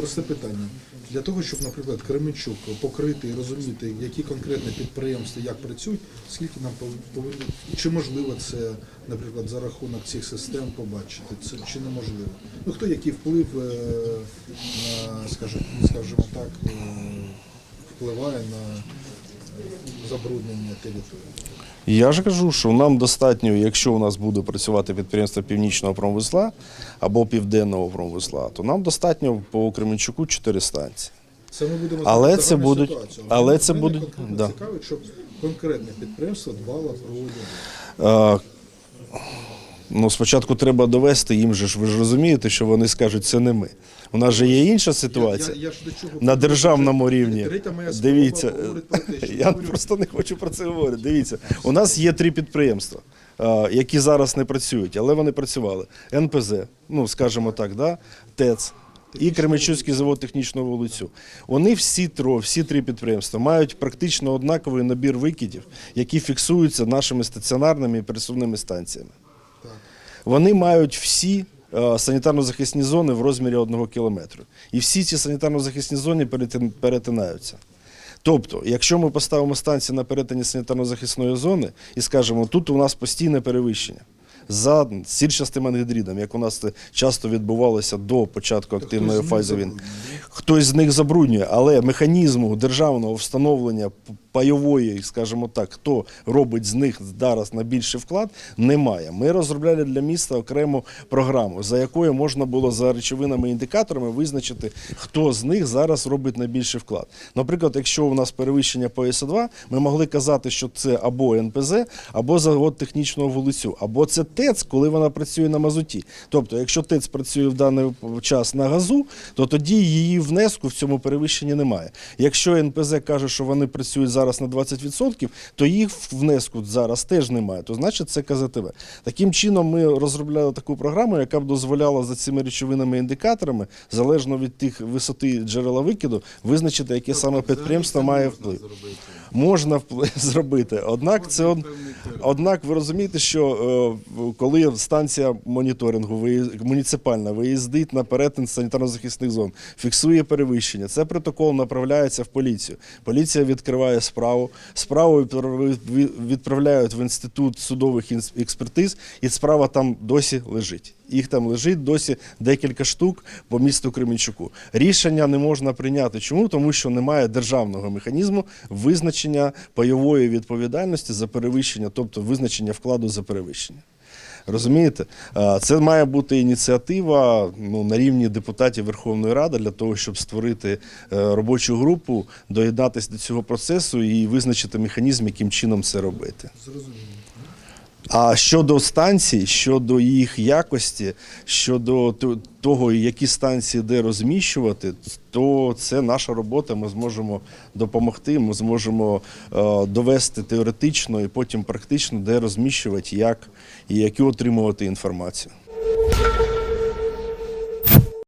просте питання. Для того, щоб, наприклад, Кременчук покрити і розуміти, які конкретні підприємства як працюють, скільки нам повинні, чи можливо це, наприклад, за рахунок цих систем побачити, це чи неможливо? Ну хто який вплив е, на, скажімо, скажімо так, е, впливає на забруднення території? Я ж кажу, що нам достатньо, якщо у нас буде працювати підприємство північного промвесла або південного промвесла, то нам достатньо по Кременчуку 4 станції. Це ми будемо Але це будуть- але це будуть- да. цікавить, щоб конкретне підприємство дбало про воду. Ну, спочатку треба довести їм же ж, ви ж розумієте, що вони скажуть, це не ми. У нас же є інша ситуація. Я, я, я ж до чого на державному рівні. Дивіться, я говорю, просто не хочу про це говорити. Дивіться, у нас є три підприємства, які зараз не працюють, але вони працювали. НПЗ, ну скажімо так, да? ТЕЦ. І Кременчуцький завод технічного вулицю. Вони всі тро, всі три підприємства мають практично однаковий набір викидів, які фіксуються нашими стаціонарними і пересувними станціями. Вони мають всі е, санітарно-захисні зони в розмірі одного кілометру. І всі ці санітарно-захисні зони перетинаються. Тобто, якщо ми поставимо станцію на перетині санітарно-захисної зони і скажемо, тут у нас постійне перевищення. За сірчастим ангідридом, як у нас часто відбувалося до початку активної фази війни. Хтось з них забруднює, але механізму державного встановлення пайової, скажімо так, хто робить з них зараз на більший вклад, немає. Ми розробляли для міста окрему програму, за якою можна було за речовинами індикаторами визначити, хто з них зараз робить найбільший вклад. Наприклад, якщо у нас перевищення по СО2, ми могли казати, що це або НПЗ, або завод технічного вулицю, або це ТЕЦ, коли вона працює на мазуті. Тобто, якщо ТЕЦ працює в даний час на газу, то тоді її внеску в цьому перевищенні немає. Якщо НПЗ каже, що вони працюють зараз на 20%, то їх внеску зараз теж немає. То значить це КЗТВ. Таким чином, ми розробляли таку програму, яка б дозволяла за цими речовинами індикаторами, залежно від тих висоти джерела викиду, визначити, яке саме підприємство має вплив. Можна зробити. Однак це однак ви розумієте, що е, коли станція моніторингу муніципальна виїздить на перетин санітарно-захисних зон, фіксує перевищення. Це протокол направляється в поліцію. Поліція відкриває справу. Справу відправ- відправляють в інститут судових експертиз, і справа там досі лежить. Їх там лежить досі декілька штук по місту Кременчуку. Рішення не можна прийняти. Чому? Тому що немає державного механізму визначення пайової відповідальності за перевищення, тобто визначення вкладу за перевищення. Розумієте? Це має бути ініціатива ну, на рівні депутатів Верховної Ради для того, щоб створити е, робочу групу, доєднатися до цього процесу і визначити механізм, яким чином це робити. Зрозуміло. А щодо станцій, щодо їх якості, щодо того, які станції де розміщувати, то це наша робота. Ми зможемо допомогти. Ми зможемо е, довести теоретично і потім практично, де розміщувати, як і яку отримувати інформацію.